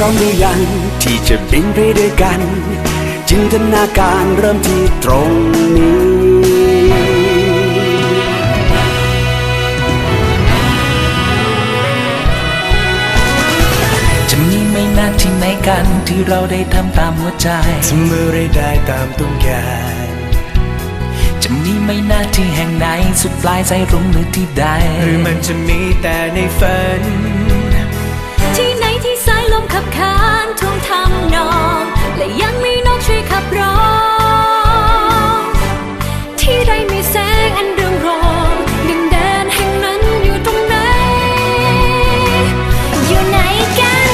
ร้อมหรือยัง ที่จะบินไปด้วยกัน จินตนาการเริ่มที่ตรงนี้ จะมีไม่นานที่ไหนกันที่เราได้ทำตามหัวใจทำเมื่อไรได้ตามต้องการจะมีไม่นานที่แห่งไหนสุดปลายใจรุมหรือที่ใด หรือมันจะมีแต่ในฝัน ขับขานท่วงทำนอง และยังมีนกช่วยขับร้อง ที่ใดมีแสงอันเรืองรองดินแดนแห่งนั้นอยู่ตรงไหน อยู่ไหนกัน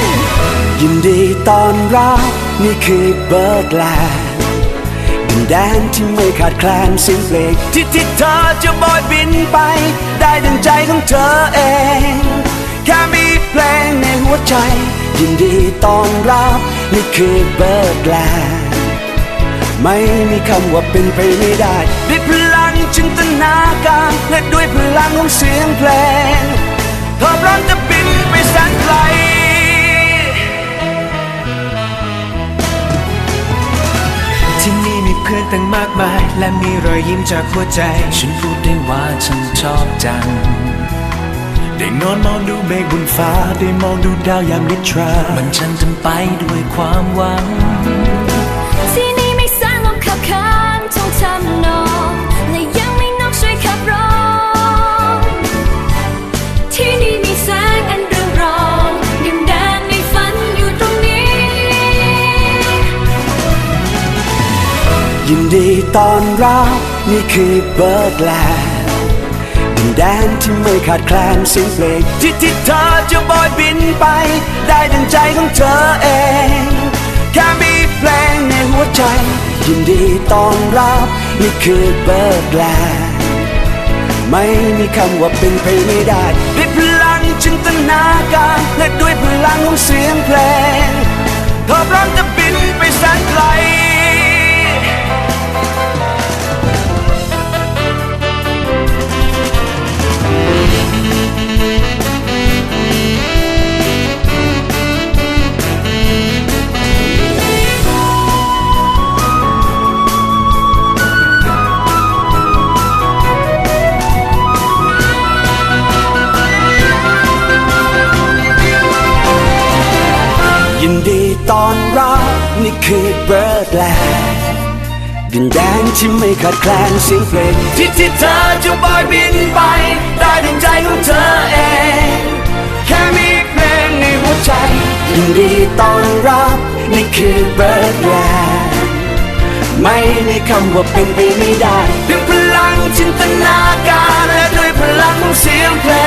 ยินดีตอนรับนี่คือเบิร์กแลนด์ดินแดนที่ไม่ขาดแคลนเสียงเพลงที่ที่เธอจะบอยบินไป ได้ดังใจของเธอเอง แค่มีเพลงในหัวใจ ยินดีต้อนรับนี่คือเบิร์กแลนด์ไม่มีคำว่าเป็นไปไม่ได้ ด้วยพลังจินตนาการและด้วยพลังของเสียงเพลงเธอพร้อมจะบินไปแสนไกลที่นี่มีเพื่อนตั้งมากมาย และมีรอยยิ้มจากหัวใจ ฉันพูดได้ว่าฉันชอบจัง ได้นอนมองดูเมฆบนฟ้า ได้มองดูดาวยามนิทรา มันฉันเต็มไปด้วยความหวัง ที่นี่ไม่แสงลมขับขานท่วงทำนอง และยังมีนกช่วยขับร้อง ที่นี่มีแสงอันเรืองรองดินแดนในฝันอยู่ตรงนี้ ยินดีต้อนรับนี่คือเบิร์ดแลนด์ดิ นแดนที่ไม่ขาดแคลนเสียงเพลงที่ที่เธอจะบอยบินไป ได้ดังใจของเธอเอง แค่มีเพลงในหัวใจ ยินดีต้อนรับ นี่คือเบิร์ดแลนด์ไม่มีคำว่าเป็นไปไม่ได้ด้วยพลังจินตนาการและด้วยพลังของเสียงเพลงเธอพร้อมจะบินไปแสนไกล ตอนรับนี่คือเบิร์ดแลนด์ดินแดนที่ไม่ขาดแคลนเสียงเพลงที่ที่เธอจะบอยบินไป ได้ดังใจของเธอเอง แค่มีเพลงในหัวใจ ยินดีตอนรับนี่คือเบิร์ดแลนด์ไม่มีคำว่าเป็นไปไม่ได้ด้วยพลังจินตนาการและด้วยพลังของเสียงเพลง